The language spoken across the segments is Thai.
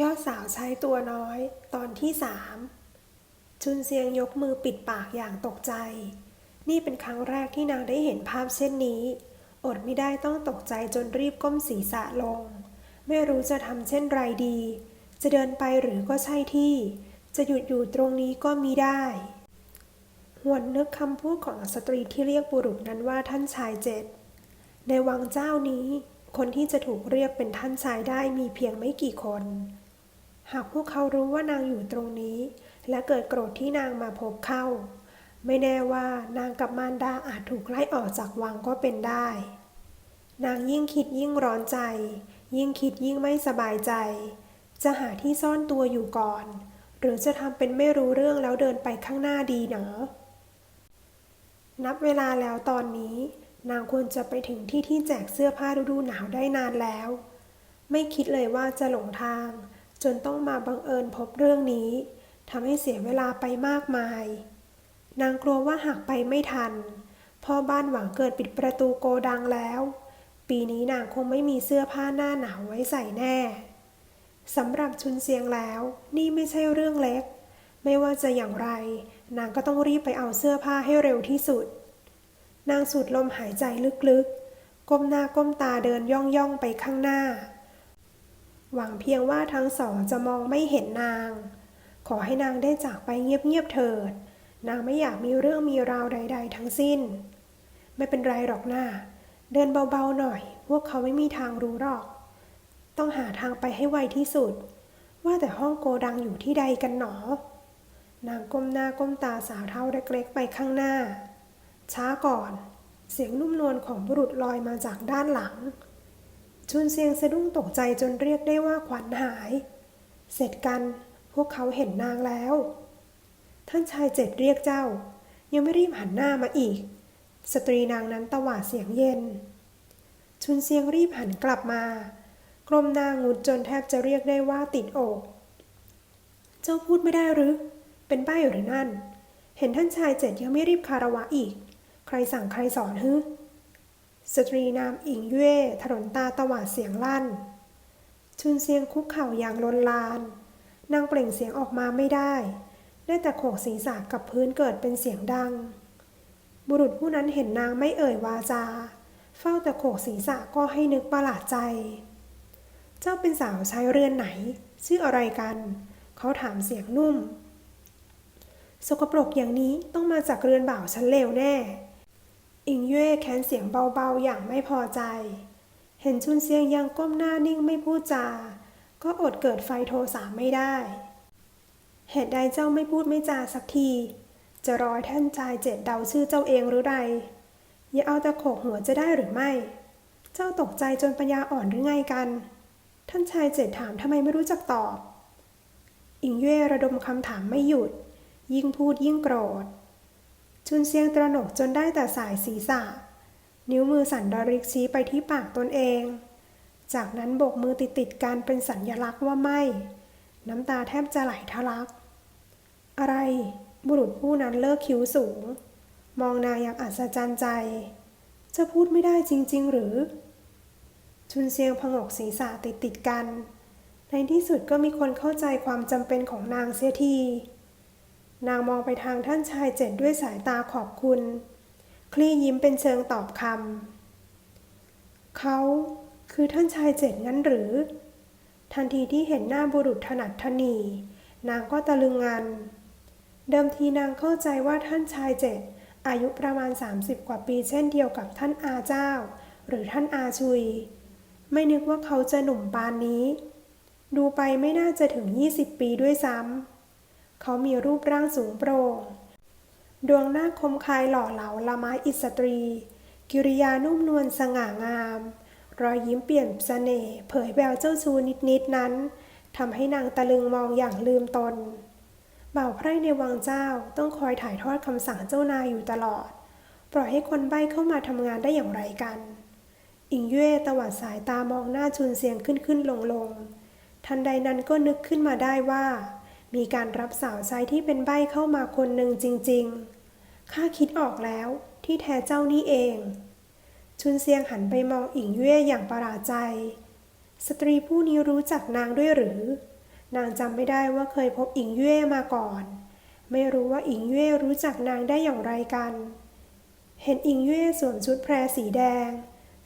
ยอดสาวใช้ตัวน้อย ตอนที่สามชุนเซียงยกมือปิดปากอย่างตกใจ นี่เป็นครั้งแรกที่นางได้เห็นภาพเช่นนี้ อดไม่ได้ต้องตกใจจนรีบก้มศีรษะลง ไม่รู้จะทำเช่นไรดี จะเดินไปหรือก็ใช่ที่ จะหยุดอยู่ตรงนี้ก็มีได้ หวนนึกคำพูดของสตรีที่เรียกบุรุษนั้นว่าท่านชายเจ็ด ในวังเจ้านี้ คนที่จะถูกเรียกเป็นท่านชายได้มีเพียงไม่กี่คน หากพวกเขารู้ว่านางอยู่ตรงนี้ และเกิดโกรธที่นางมาพบเข้า ไม่แน่ว่านางกับมารดาอาจถูกไล่ออกจากวังก็เป็นได้ นางยิ่งคิดยิ่งร้อนใจ ยิ่งคิดยิ่งไม่สบายใจ จะหาที่ซ่อนตัวอยู่ก่อน หรือจะทำเป็นไม่รู้เรื่องแล้วเดินไปข้างหน้าดีเนาะนับเวลาแล้วตอนนี้ นางควรจะไปถึงที่ที่แจกเสื้อผ้าฤดูหนาวได้นานแล้ว ไม่คิดเลยว่าจะหลงทาง จนต้องมาบังเอิญพบเรื่องนี้ทำให้เสียเวลาไปมากมาย นางกลัวว่าหากไปไม่ทัน พ่อบ้านหวังเกิดปิดประตูโกดังแล้ว ปีนี้นางคงไม่มีเสื้อผ้าหน้าหนาวไว้ใส่แน่สำหรับชุนเซียงแล้ว นี่ไม่ใช่เรื่องเล็ก ไม่ว่าจะอย่างไร นางก็ต้องรีบไปเอาเสื้อผ้าให้เร็วที่สุด นางสูดลมหายใจลึกๆ ก้มหน้าก้มตาเดินย่องย่องๆไปข้างหน้า หวังเพียงว่าทั้งสองจะมองไม่เห็นนาง ขอให้นางได้จากไปเงียบๆเถิด นางไม่อยากมีเรื่องมีราวใด ๆ ทั้งสิ้น ไม่เป็นไรหรอกหน้า เดินเบาๆหน่อย พวกเขาไม่มีทางรู้หรอก ต้องหาทางไปให้ไวที่สุด ว่าแต่ห้องโกดังอยู่ที่ใดกันหนอ นางก้มหน้าก้มตาสาวเท่าเล็กๆไปข้างหน้า ช้าก่อน เสียงนุ่มนวลของบุรุษลอยมาจากด้านหลัง ชุนเซียงสะดุ้งตกใจจนเรียกได้ว่าขวัญหาย เสร็จกันพวกเขาเห็นนางแล้ว ท่านชายเจ็ดเรียกเจ้า ยังไม่รีบหันหน้ามาอีก สตรีนางนั้นตวาดเสียงเย็น ชุนเซียงรีบหันกลับมา กลมนางงุดจนแทบจะเรียกได้ว่าติดอก เจ้าพูดไม่ได้หรือ เป็นใบ้หรือนั่น เห็นท่านชายเจ็ดยังไม่รีบคารวะอีก ใครสั่งใครสอนฮึ สตรีนามอิงเย่ถนนตาตวาดเสียงลั่น ชุนเซียงคุกเข่าอย่างลนลาน นางเปล่งเสียงออกมาไม่ได้ ได้แต่โขกศีรษะกับพื้นเกิดเป็นเสียงดัง บุรุษผู้นั้นเห็นนางไม่เอ่ยวาจา เฝ้าแต่โขกศีรษะก็ให้นึกประหลาดใจ เจ้าเป็นสาวใช้เรือนไหน ชื่ออะไรกัน เขาถามเสียงนุ่ม สกปรกอย่างนี้ต้องมาจากเรือนบ่าวชั้นเลวแน่ อิงเย่แค้นเสียงเบาๆอย่างไม่พอใจ เห็นชุนเซียงยังก้มหน้านิ่งไม่พูดจา ก็อดเกิดไฟโทสะไม่ได้ เหตุใดเจ้าไม่พูดไม่จาสักที จะรอให้ท่านชายเจ็ดเดาชื่อเจ้าเองหรือไร อย่าเอาตะโขกหัวจะได้หรือไม่ เจ้าตกใจจนปัญญาอ่อนหรือไงกัน ท่านชายเจ็ดถามทำไมไม่รู้จักตอบ อิงเย่ระดมคำถามไม่หยุด ยิ่งพูดยิ่งโกรธ ชุนเซียงตระหนกจนได้แต่สายศีรษะ นิ้วมือสั่นระริกชี้ไปที่ปากตนเอง จากนั้นโบกมือติดๆกันเป็นสัญญลักษณ์ว่าไม่ น้ำตาแทบจะไหลทะลัก อะไร บุรุษผู้นั้นเลิกคิ้วสูง มองนางอย่างอัศจรรย์ใจ จะพูดไม่ได้จริง ๆ หรือ ชุนเซียงพงกศีรษะติดติดกัน ในที่สุดก็มีคนเข้าใจความจำเป็นของนางเสียที นางมองไปทางท่านชายเจ็ดด้วยสายตาขอบคุณ คลี่ยิ้มเป็นเชิงตอบคำเขาคือท่านชายเจ็ดงั้นหรือ ทันทีที่เห็นหน้าบุรุษถนัดทนี นางก็ตะลึงงัน เดิมทีนางเข้าใจว่าท่านชายเจ็ดอายุประมาณ 30 กว่าปีเช่นเดียวกับท่านอาเจ้า หรือท่านอาชุย ไม่นึกว่าเขาจะหนุ่มปานนี้ ดูไปไม่น่าจะถึง 20 ปีด้วยซ้ำ เขามีรูปร่างสูงโปร่ง ดวงหน้าคมคายหล่อเหลาละไม้อิสตรี กิริยานุ่มนวลสง่างาม รอยยิ้มเปลี่ยนเสน่ห์เผยแววเจ้าชู้นิดนั้นทำให้นางตะลึงมองอย่างลืมตน บ่าวไพร่ในวังเจ้าต้องคอยถ่ายทอดคำสั่งเจ้านายอยู่ตลอด ปล่อยให้คนใบ้เข้ามาทำงานได้อย่างไรกัน อิงเย่ตวัดสายตามองหน้าชุนเสียงขึ้นขึ้นลงลงทันใดนั้นก็นึกขึ้นมาได้ว่า มีการรับสาวใช้ที่เป็นใบ้เข้ามาคนหนึ่งจริงๆ ข้าคิดออกแล้วที่แท้เจ้านี่เอง ชุนเซียงหันไปมองอิงเย่อย่างประหลาดใจ สตรีผู้นี้รู้จักนางด้วยหรือ นางจำไม่ได้ว่าเคยพบอิงเย่มาก่อน ไม่รู้ว่าอิงเย่รู้จักนางได้อย่างไรกัน เห็นอิงเย่สวมชุดแพรสีแดง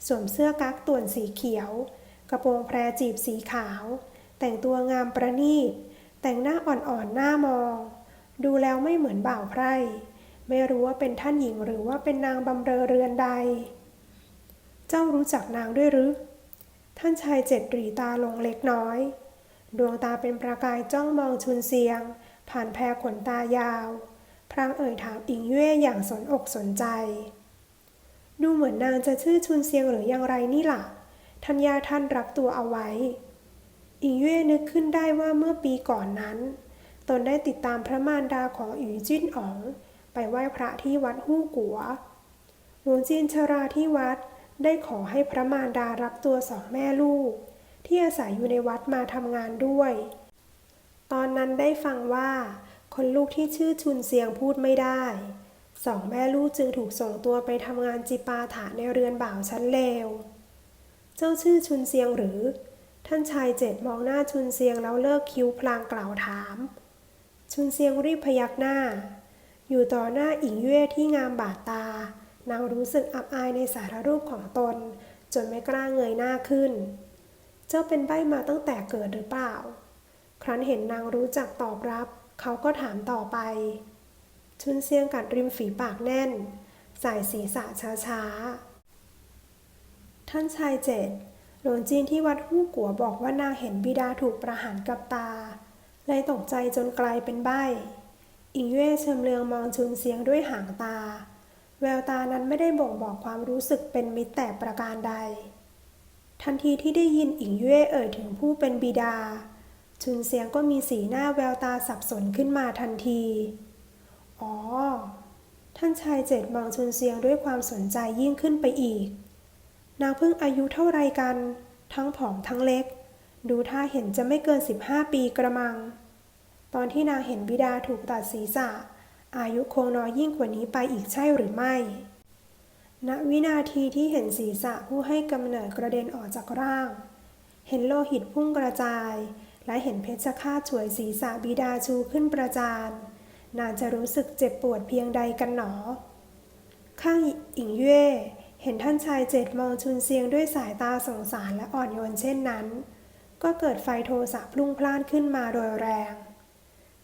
สวมเสื้อกั๊กต่วนสีเขียว กระโปรงแพรจีบสีขาว แต่งตัวงามประณีต แต่งหน้าอ่อนๆหน้ามอง ดูแล้วไม่เหมือนบ่าวไพร่ไม่รู้ว่าเป็นท่านหญิงหรือว่าเป็นนางบำเรอเรือนใด เจ้ารู้จักนางด้วยหรือ ท่านชายเจ็ดหรีตาลงเล็กน้อย ดวงตาเป็นประกายจ้องมองชุนเซียง ผ่านแพรขนตายาว พรางเอ่ยถามอิงเย่อย่างสนอกสนใจ ดูเหมือนนางจะชื่อชุนเซียงหรืออย่างไรนี่ล่ะ ท่านยาท่านรับตัวเอาไว้ อิงเย่นึกขึ้นได้ว่าเมื่อปีก่อนนั้น ตนได้ติดตามพระมารดาของอิ๋วจิ้นอ๋อง ไปไหว้พระที่วัดฮู้กัวหลวงจีนชราที่วัดได้ขอให้พระมารดารับตัวสองแม่ลูก ที่อาศัยอยู่ในวัดมาทำงานด้วย ตอนนั้นได้ฟังว่า คนลูกที่ชื่อชุนเซียงพูดไม่ได้ สองแม่ลูกจึงถูกส่งตัวไปทำงานจิปาถะในเรือนบ่าวชั้นเลว เจ้าชื่อชุนเซียงหรือ ท่านชายเจ็ดมองหน้าชุนเซียงแล้วเลิกคิ้วพลางกล่าวถาม ชุนเซียงรีบพยักหน้า อยู่ต่อหน้าอิงเย่ที่งามบาดตา นางรู้สึกอับอายในสารรูปของตน จนไม่กล้าเงยหน้าขึ้น เจ้าเป็นใบมาตั้งแต่เกิดหรือเปล่า ครั้นเห็นนางรู้จักตอบรับ เขาก็ถามต่อไป ชุนเซียงกัดริมฝีปากแน่น สายศีรษะช้าๆ ท่านชายเจ็ด หลวงจีนที่วัดฮู้กัวบอกว่านางเห็นบิดาถูกประหารกับตา เลยตกใจจนกลายเป็นใบ้ อิงเย่เชิมเลืองมองชุนเซียงด้วยหางตา แววตานั้นไม่ได้บ่งบอกความรู้สึกเป็นมิตรแต่ประการใด ทันทีที่ได้ยินอิงเย่เอ่ยถึงผู้เป็นบิดา ชุนเซียงก็มีสีหน้าแววตาสับสนขึ้นมาทันที อ๋อ ท่านชายเจ็ดมองชุนเซียงด้วยความสนใจยิ่งขึ้นไปอีก นางเพิ่งอายุเท่าไรกัน ทั้งผอมทั้งเล็ก ดูท่าเห็นจะไม่เกิน 15 ปีกระมัง ตอนที่นางเห็นบิดาถูกตัดศีรษะ อายุคงน้อยยิ่งกว่านี้ไปอีกใช่หรือไม่ ณ วินาทีที่เห็นศีรษะผู้ให้กำเนิดกระเด็นออกจากร่าง เห็นโลหิตพุ่งกระจาย และเห็นเพชฌฆาตฉวยศีรษะบิดาชูขึ้นประจานนางจะรู้สึกเจ็บปวดเพียงใดกันหนอ ข้างอิงเย่ ห็นท่านชายเจ็ดมองชุนเซียงด้วยสายตาสงสารและอ่อนโยนเช่นนั้น ก็เกิดไฟโทสะพลุ่งพล่านขึ้นมาโดยแรง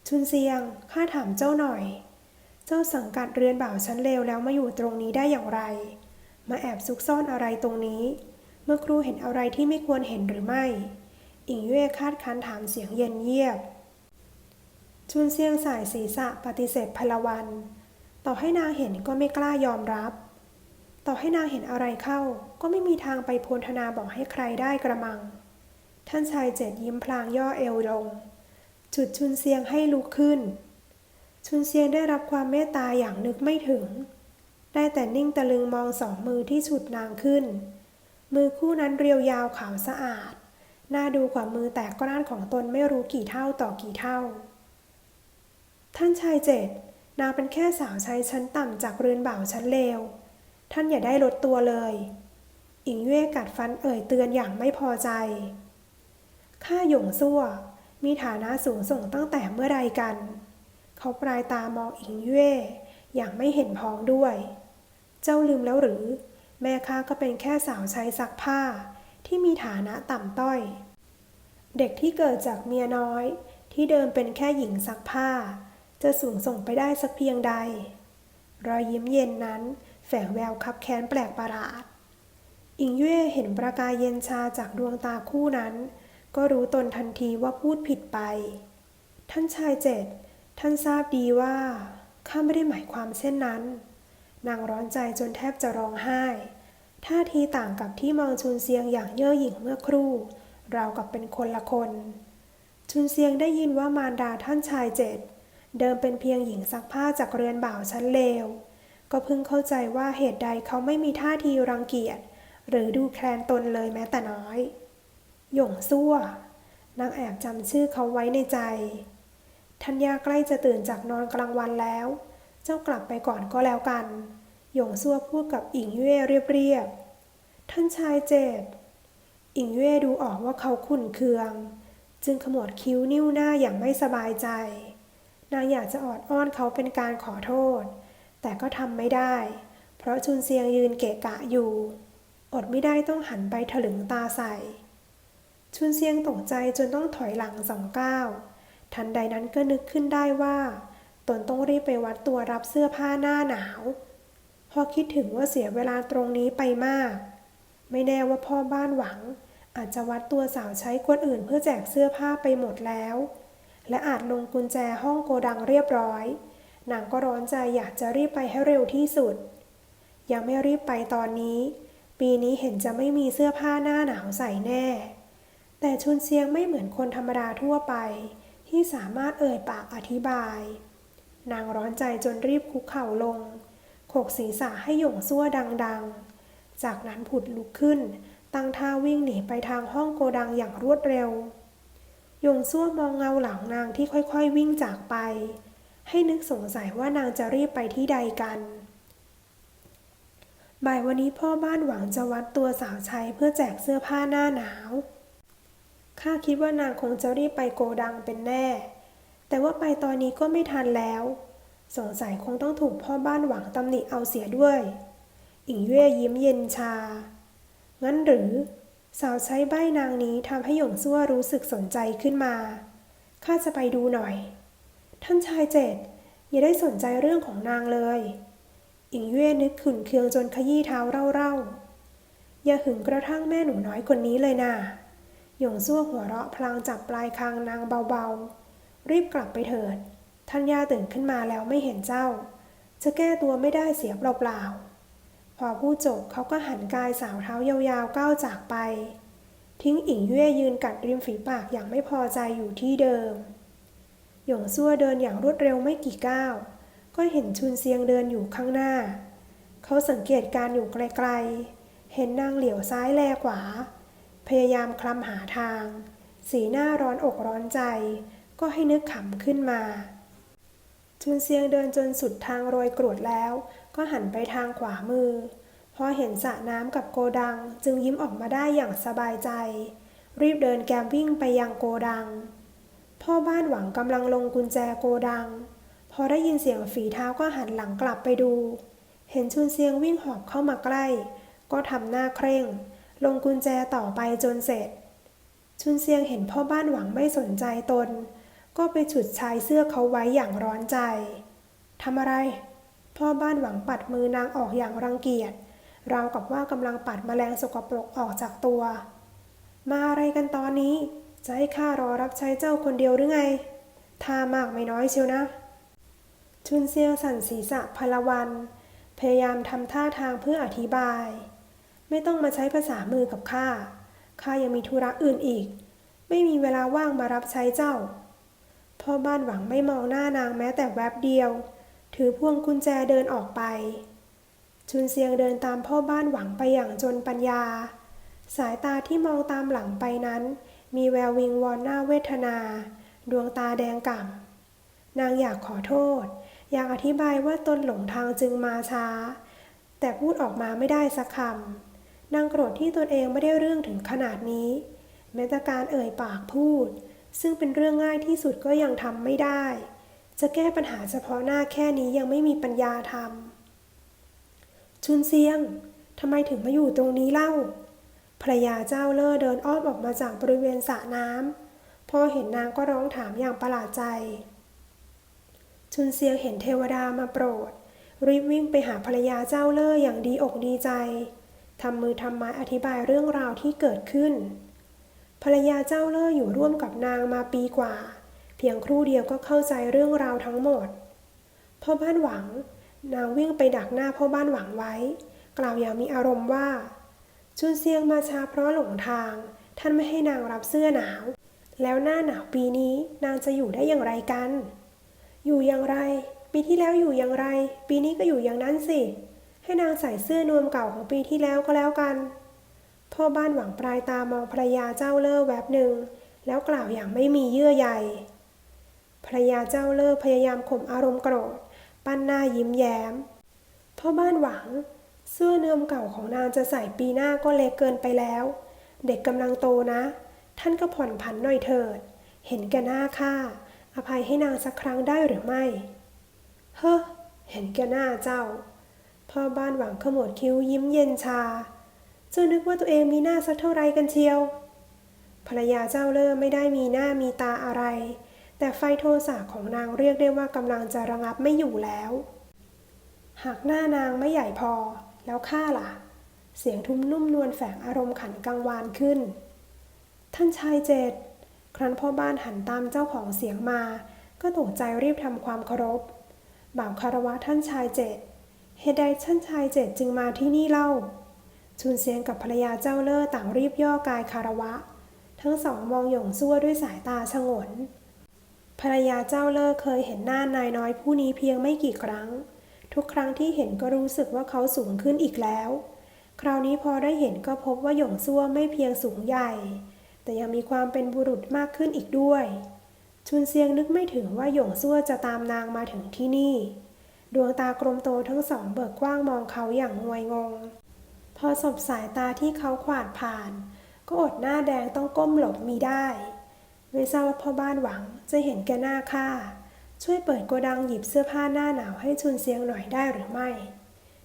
ชุนเซียง ข้าถามเจ้าหน่อย เจ้าสังกัดเรือนบ่าวชั้นเลวแล้วมาอยู่ตรงนี้ได้อย่างไร มาแอบซุกซ่อนอะไรตรงนี้ เมื่อครูเห็นอะไรที่ไม่ควรเห็นหรือไม่ อิงเย่คาดคันถามเสียงเย็นเยียบ ชุนเซียงสายศีรษะปฏิเสธพลวัน ต่อให้นางเห็นก็ไม่กล้ายอมรับ ต่อให้นางเห็นอะไรเข้า ก็ไม่มีทางไปโพลธนาบอกให้ใครได้กระมัง ท่านชายเจ็ดยิ้มพลางย่อเอวลง จุดชุนเซียงให้ลุกขึ้น ชุนเซียงได้รับความเมตตาอย่างนึกไม่ถึง ได้แต่นิ่งตะลึงมองสองมือที่ฉุดนางขึ้น มือคู่นั้นเรียวยาวขาวสะอาด น่าดูกว่ามือแตกกร้านของตนไม่รู้กี่เท่าต่อกี่เท่า ท่านชายเจ็ดนางเป็นแค่สาวใช้ชั้นต่ำจากเรือนบ่าวชั้นเลว ท่านอย่าได้ลดตัวเลย อิงเย่กัดฟันเอ่ยเตือนอย่างไม่พอใจ ข้าหยงซั่ว มีฐานะสูงส่งตั้งแต่เมื่อใดกัน เขาปลายตามองอิงเย่อย่างไม่เห็นพ้องด้วย เจ้าลืมแล้วหรือ แม่ข้าก็เป็นแค่สาวใช้ซักผ้าที่มีฐานะต่ำต้อย เด็กที่เกิดจากเมียน้อยที่เดิมเป็นแค่หญิงซักผ้า จะสูงส่งไปได้สักเพียงใด รอยยิ้มเย็นนั้น แฝงแววคับแค้นแปลกประหลาด อิงเย่เห็นประกายเย็นชาจากดวงตาคู่นั้น ก็รู้ตนทันทีว่าพูดผิดไป ท่านชายเจ็ด ท่านทราบดีว่าข้าไม่ได้หมายความเช่นนั้น นางร้อนใจจนแทบจะร้องไห้ ท่าทีต่างกับที่มองชุนเซียงอย่างเย่อหยิ่งเมื่อครู่ ราวกับเป็นคนละคน ชุนเซียงได้ยินว่ามารดาท่านชายเจ็ด เดิมเป็นเพียงหญิงซักผ้าจากเรือนบ่าวชั้นเลว ก็เพิ่งเข้าใจว่าเหตุใดเขาไม่มีท่าทีรังเกียจ หรือดูแคลนตนเลยแม้แต่น้อย หยงซั่วนางแอบจำชื่อเขาไว้ในใจ ทัญญาใกล้จะตื่นจากนอนกลางวันแล้ว เจ้ากลับไปก่อนก็แล้วกัน หยงซั่วพูดกับอิงเย่เรียบๆ ท่านชายเจ็ดอิงเย่ดูออกว่าเขาขุ่นเคือง จึงขมวดคิ้วนิ้วหน้าอย่างไม่สบายใจ นางอยากจะออดอ้อนเขาเป็นการขอโทษ แต่ก็ทำไม่ได้ เพราะชุนเซียงยืนเกะกะอยู่ อดไม่ได้ต้องหันไปถลึงตาใส่ ชุนเซียงตกใจจนต้องถอยหลังสองก้าวทันใดนั้นก็นึกขึ้นได้ว่า ตนต้องรีบไปวัดตัวรับเสื้อผ้าหน้าหนาว พอคิดถึงว่าเสียเวลาตรงนี้ไปมาก ไม่แน่ว่าพ่อบ้านหวัง อาจจะวัดตัวสาวใช้คนอื่นเพื่อแจกเสื้อผ้าไปหมดแล้ว และอาจลงกุญแจห้องโกดังเรียบร้อย นางก็ร้อนใจอยากจะรีบไปให้เร็วที่สุด ยังไม่รีบไปตอนนี้ ปีนี้เห็นจะไม่มีเสื้อผ้าหน้าหนาวใส่แน่ แต่ชุนเซียงไม่เหมือนคนธรรมดาทั่วไป ที่สามารถเอ่ยปากอธิบาย นางร้อนใจจนรีบคุกเข่าลงโขกศีรษะให้หย่งซั่วดังๆ จากนั้นผุดลุกขึ้น ตั้งท่าวิ่งหนีไปทางห้องโกดังอย่างรวดเร็ว หยงซั่วมองเงาหลังนางที่ค่อยๆวิ่งจากไป ให้นึกสงสัยว่านางจะรีบไปที่ใดกันบ่ายวันนี้พ่อบ้านหวังจะวัดตัวสาวใช้เพื่อแจกเสื้อผ้าหน้าหนาวข้าคิดว่านางคงจะรีบไปโกดังเป็นแน่ แต่ว่าไปตอนนี้ก็ไม่ทันแล้ว สงสัยคงต้องถูกพ่อบ้านหวังตำหนิเอาเสียด้วย อิงเย่ยิ้มเย็นชา งั้นหรือ สาวใช้ใบนางนี้ทำให้หยงซั่วรู้สึกสนใจขึ้นมา ข้าจะไปดูหน่อย ท่านชายเจ็ดอย่าได้สนใจเรื่องของนางเลย อิงเย่นึกขุนเคืองจนขยี้เท้าเร่าๆ อย่าหึงกระทั่งแม่หนูน้อยคนนี้เลยนะ่ะหยงซั่วหัวเราะพลางจับปลายคางนางเบาๆ รีบกลับไปเถิด ท่านย่าตื่นขึ้นมาแล้วไม่เห็นเจ้า จะแก้ตัวไม่ได้เสียเปล่าๆ พอพูดจบเขาก็หันกายสาวเท้ายาวๆก้าวจากไป ทิ้งอิงเย่ยืนกัดริมฝีปากอย่างไม่พอใจอยู่ที่เดิม หยงซั่วเดินอย่างรวดเร็วไม่กี่ก้าว ก็เห็นชุนเซียงเดินอยู่ข้างหน้า เขาสังเกตการอยู่ไกลๆ เห็นนางเหลียวซ้ายแลขวา พยายามคลำหาทาง สีหน้าร้อนอกร้อนใจ ก็ให้นึกขำขึ้นมา ชุนเซียงเดินจนสุดทางโรยกรวดแล้ว ก็หันไปทางขวามือ พอเห็นสระน้ำกับโกดังจึงยิ้มออกมาได้อย่างสบายใจ รีบเดินแกมวิ่งไปยังโกดัง พ่อบ้านหวังกำลังลงกุญแจโกดัง พอได้ยินเสียงฝีเท้าก็หันหลังกลับไปดู เห็นชุนเซียงวิ่งหอบเข้ามาใกล้ ก็ทำหน้าเคร่ง ลงกุญแจต่อไปจนเสร็จ ชุนเซียงเห็นพ่อบ้านหวังไม่สนใจตน ก็ไปฉุดชายเสื้อเขาไว้อย่างร้อนใจทำอะไร พ่อบ้านหวังปัดมือนางออกอย่างรังเกียจราวกับว่ากำลังปัดแมลงสกปรกออกจากตัว มาอะไรกันตอนนี้ จะให้ข้ารอรับใช้เจ้าคนเดียวหรือไงท่ามากไม่น้อยเชียวนะ ชุนเซียงสั่นศีรษะพลวัน พยายามทำท่าทางเพื่ออธิบาย ไม่ต้องมาใช้ภาษามือกับข้า ข้ายังมีธุระอื่นอีก ไม่มีเวลาว่างมารับใช้เจ้า พ่อบ้านหวังไม่มองหน้านางแม้แต่แวบเดียว ถือพวงกุญแจเดินออกไป ชุนเซียงเดินตามพ่อบ้านหวังไปอย่างจนปัญญา สายตาที่มองตามหลังไปนั้น มีแวววิงวอนหน้าเวทนา ดวงตาแดงก่ำนางอยากขอโทษ อยากอธิบายว่าตนหลงทางจึงมาช้า แต่พูดออกมาไม่ได้สักคำนางโกรธที่ตนเองไม่ได้เรื่องถึงขนาดนี้ แม้แต่การเอ่ยปากพูด ซึ่งเป็นเรื่องง่ายที่สุดก็ยังทำไม่ได้ จะแก้ปัญหาเฉพาะหน้าแค่นี้ยังไม่มีปัญญาทำชุนเซียงทำไมถึงมาอยู่ตรงนี้เล่า ภรยาเจ้าเล่อเดินอ้อมออกมาจากบริเวณสระน้ำพอเห็นนางก็ร้องถามอย่างประหลาดใจ ชุนเซียงเห็นเทวดามาโปรด รีบวิ่งไปหาภรรยาเจ้าเล่ออย่างดีอกดีใจทำมือทำไม้อธิบายเรื่องราวที่เกิดขึ้น ภรรยาเจ้าเล่ออยู่ร่วมกับนางมาปีกว่า เพียงครู่เดียวก็เข้าใจเรื่องราวทั้งหมดพ่อบ้านหวัง นางวิ่งไปดักหน้าพ่อบ้านหวังไว้ กล่าวอย่างมีอารมณ์ว่า ชุนเซียงมาช้าเพราะหลงทาง ท่านไม่ให้นางรับเสื้อหนาว แล้วหน้าหนาวปีนี้นางจะอยู่ได้อย่างไรกัน อยู่อย่างไร ปีที่แล้วอยู่อย่างไร ปีนี้ก็อยู่อย่างนั้นสิ ให้นางใส่เสื้อนวมเก่าของปีที่แล้วก็แล้วกันพ่อบ้านหวังปลายตามองภรรยาเจ้าเล่อแวบหนึ่ง แล้วกล่าวอย่างไม่มีเยื่อใยภรรยาเจ้าเล่อพยายามข่มอารมณ์โกรธ ปั้นหน้ายิ้มแย้มพ่อบ้านหวัง เสื้อเนื้อมเก่าของนางจะใส่ปีหน้าก็เล็กเกินไปแล้ว เด็กกำลังโตนะ ท่านก็ผ่อนผันหน่อยเถิด เห็นแก่หน้าข้าอภัยให้นางสักครั้งได้หรือไม่ เฮ้อเห็นแก่หน้าเจ้า พ่อบ้านหวังขมวดคิ้วยิ้มเย็นชา เจ้านึกว่าตัวเองมีหน้าสักเท่าไรกันเชียว ภรรยาเจ้าเลิมไม่ได้มีหน้ามีตาอะไร แต่ไฟโทสะของนางเรียกได้ว่ากำลังจะระงับไม่อยู่แล้ว หากหน้านางไม่ใหญ่พอ แล้วข้าล่ะ เสียงทุ้มนุ่มนวลแฝงอารมณ์ขันกังวานขึ้น ท่านชายเจดครั้นพ่อบ้านหันตามเจ้าของเสียงมา ก็ตกใจรีบทำความเคารพ บ่าวคารวะท่านชายเจดเหตุใดท่านชายเจดจึงมาที่นี่เล่าชุนเซียงกับภรรยาเจ้าเล่อต่างรีบย่อกายคารวะ ทั้งสองมองหยงซั่วด้วยสายตาฉงน ภรรยาเจ้าเล่อเคยเห็นหน้านายน้อยผู้นี้เพียงไม่กี่ครั้ง ทุกครั้งที่เห็นก็รู้สึกว่าเขาสูงขึ้นอีกแล้ว คราวนี้พอได้เห็นก็พบว่าหยงซั่วไม่เพียงสูงใหญ่ แต่ยังมีความเป็นบุรุษมากขึ้นอีกด้วย ชุนเซียงนึกไม่ถึงว่าหยงซั่วจะตามนางมาถึงที่นี่ ดวงตากลมโตทั้งสองเบิกกว้างมองเขาอย่างงวยงง พอสบสายตาที่เขาขวาดผ่าน ก็อดหน้าแดงต้องก้มหลบมีได้ ไม่ทราบว่าพ่อบ้านหวังจะเห็นแก่หน้าข้า ช่วยเปิดโกดังหยิบเสื้อผ้าหน้าหนาวให้ชุนเซียงหน่อยได้หรือไม่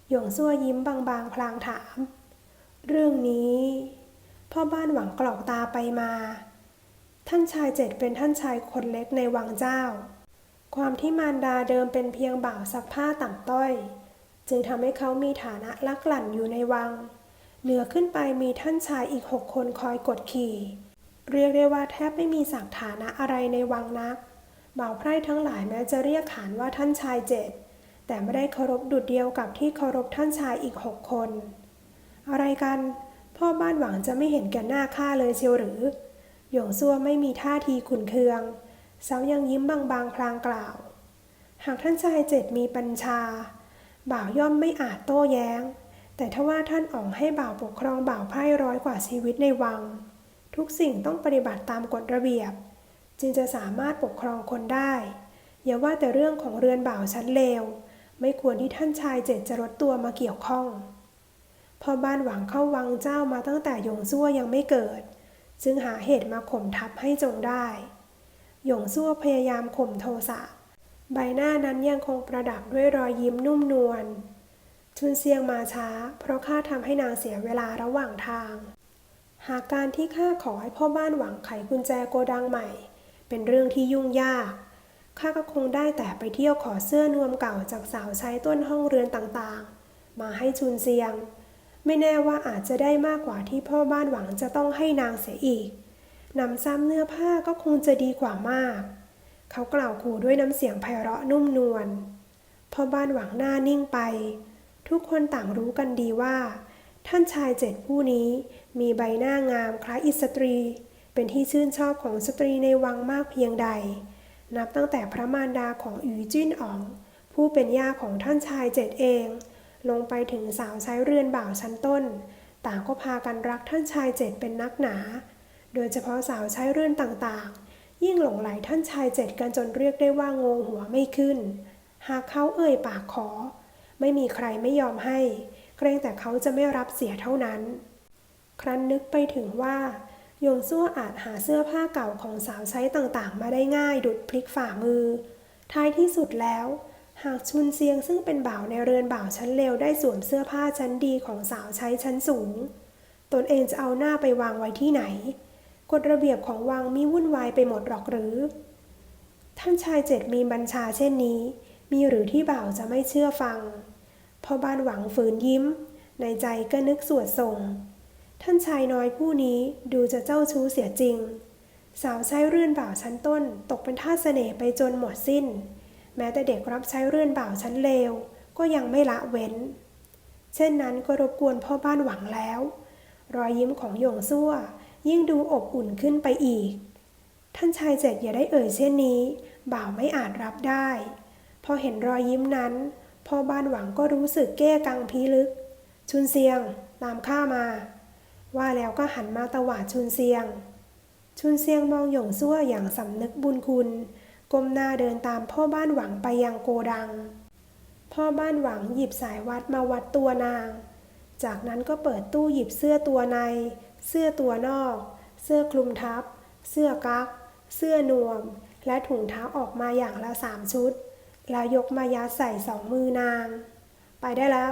หยงซั่วยิ้มบางๆ พลางถาม เรื่องนี้ พ่อบ้านหวังกรอกตาไปมา ท่านชายเจ็ดเป็นท่านชายคนเล็กในวังเจ้า ความที่มารดาเดิมเป็นเพียงบ่าวซักผ้าต่ำต้อย จึงทำให้เขามีฐานะลักหลั่นอยู่ในวัง เหนือขึ้นไปมีท่านชายอีกหกคนคอยกดขี่ เรียกได้ว่าแทบไม่มีศักฐานะอะไรในวังนัก บ่าวไพร่ทั้งหลายแม้จะเรียกขานว่าท่านชายเจ็ดแต่ไม่ได้เคารพดุดเดียวกับที่เคารพท่านชายอีกหกคน อะไรกัน พ่อบ้านหวังจะไม่เห็นแก่หน้าข้าเลยเชียวหรือ หยงซัวไม่มีท่าทีขุนเคืองเซายังยิ้มบางๆพลางกล่าว หากท่านชายเจ็ดมีปัญชา บ่าวย่อมไม่อาจโต้แย้ง แต่ถ้าว่าท่านอ๋องให้บ่าวปกครองบ่าวไพร่ร้อยกว่าชีวิตในวัง ทุกสิ่งต้องปฏิบัติตามกฎระเบียบ จึงจะสามารถปกครองคนได้ อย่าว่าแต่เรื่องของเรือนบ่าวชั้นเลว ไม่ควรที่ท่านชายเจ็ดจะลดตัวมาเกี่ยวข้องพอบ้านหวังเข้าวังเจ้ามาตั้งแต่หยงซั่วยังไม่เกิด จึงหาเหตุมาข่มทับให้จงได้หยงซั่วพยายามข่มโทสะ ใบหน้านั้นยังคงประดับด้วยรอยยิ้มนุ่มนวลชุนเซียงมาช้า เพราะข้าทำให้นางเสียเวลาระหว่างทาง หากการที่ข้าขอให้พ่อบ้านหวังไขกุญแจโกดังใหม่ เป็นเรื่องที่ยุ่งยาก ข้าก็คงได้แต่ไปเที่ยวขอเสื้อนวมเก่าจากสาวใช้ต้นห้องเรือนต่างๆ มาให้ชุนเซียง ไม่แน่ว่าอาจจะได้มากกว่าที่พ่อบ้านหวังจะต้องให้นางเสียอีกนำซ้ำเนื้อผ้าก็คงจะดีกว่ามาก เขากล่าวขู่ด้วยน้ำเสียงไพเราะนุ่มนวลพ่อบ้านหวังหน้านิ่งไป ทุกคนต่างรู้กันดีว่า ท่านชายเจ็ดผู้นี้มีใบหน้างามคล้ายอิสตรี เป็นที่ชื่นชอบของสตรีในวังมากเพียงใด นับตั้งแต่พระมารดาของอูจิ้นอ๋อง ผู้เป็นย่าของท่านชายเจ็ดเอง ลงไปถึงสาวใช้เรือนบ่าวชั้นต้น ต่างก็พากันรักท่านชายเจ็ดเป็นนักหนา โดยเฉพาะสาวใช้เรือนต่างๆ ยิ่งหลงไหลท่านชายเจ็ดกันจนเรียกได้ว่างงหัวไม่ขึ้น หากเขาเอ่ยปากขอ ไม่มีใครไม่ยอมให้ เกรงแต่เขาจะไม่รับเสียเท่านั้น ครั้นนึกไปถึงว่า โยงซั่วอาจหาเสื้อผ้าเก่าของสาวใช้ต่างๆ มาได้ง่ายดุดพลิกฝ่ามือ ท้ายที่สุดแล้ว หากชุนเซียงซึ่งเป็นบ่าวในเรือนบ่าวชั้นเลวได้สวมเสื้อผ้าชั้นดีของสาวใช้ชั้นสูง ตนเองจะเอาหน้าไปวางไว้ที่ไหน กฎระเบียบของวังมีวุ่นวายไปหมดหรอกหรือ ท่านชายเจ็ดมีบัญชาเช่นนี้ มีหรือที่บ่าวจะไม่เชื่อฟังพอบ้านหวังฝืนยิ้ม ในใจก็นึกสวดส่ง ท่านชายน้อยผู้นี้ดูจะเจ้าชู้เสียจริง สาวใช้เรื่อนบ่าวชั้นต้น ตกเป็นท่าเสน่ห์ไปจนหมดสิ้น แม้แต่เด็กรับใช้เรื่อนบ่าวชั้นเลว ก็ยังไม่ละเว้น เช่นนั้นก็รบกวนพ่อบ้านหวังแล้ว รอยยิ้มของหยงซั่ว ยิ่งดูอบอุ่นขึ้นไปอีก ท่านชายเจ็ดอย่าได้เอ่ยเช่นนี้ บ่าวไม่อาจรับได้ พอเห็นรอยยิ้มนั้น พ่อบ้านหวังก็รู้สึกแก้กังพีลึก ชุนเซียง ตามข้ามา ว่าแล้วก็หันมาตวาดชุนเซียง ชุนเซียงมองหยงซั่วอย่างสำนึกบุญคุณ ก้มหน้าเดินตามพ่อบ้านหวังไปยังโกดัง พ่อบ้านหวังหยิบสายวัดมาวัดตัวนาง จากนั้นก็เปิดตู้หยิบเสื้อตัวใน เสื้อตัวนอก เสื้อคลุมทับ เสื้อกั๊ก เสื้อนวม และถุงเท้าออกมาอย่างละสามชุด แล้วยกมายัดใส่สองมือนาง ไปได้แล้ว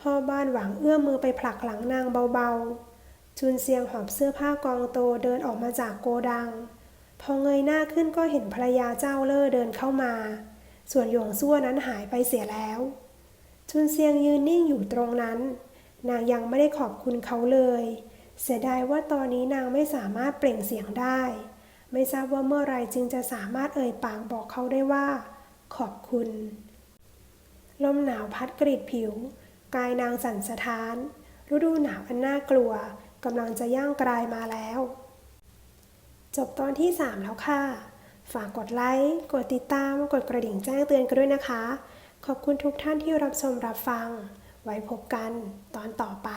พ่อบ้านหวังเอื้อมมือไปผลักหลังนางเบาๆ จุนเซียงหอบเสื้อผ้ากองโตเดินออกมาจากโกดัง พอเงยหน้าขึ้นก็เห็นภรรยาเจ้าเล่อเดินเข้ามา ส่วนหยงซั่วนั้นหายไปเสียแล้ว จุนเซียงยืนนิ่งอยู่ตรงนั้น นางยังไม่ได้ขอบคุณเขาเลย เสียดายว่าตอนนี้นางไม่สามารถเปล่งเสียงได้ ไม่ทราบว่าเมื่อไรจึงจะสามารถเอ่ยปากบอกเขาได้ว่า ขอบคุณ ลมหนาวพัดกรีดผิว กายนางสั่นสะท้าน ฤดูหนาวอันน่ากลัวกำลังจะย่างกลายมาแล้ว จบตอนที่ 3 แล้วค่ะ ฝากกดไลค์ กดติดตาม กดกระดิ่งแจ้งเตือนกันด้วยนะคะ ขอบคุณทุกท่านที่รับชมรับฟัง ไว้พบกันตอนต่อไป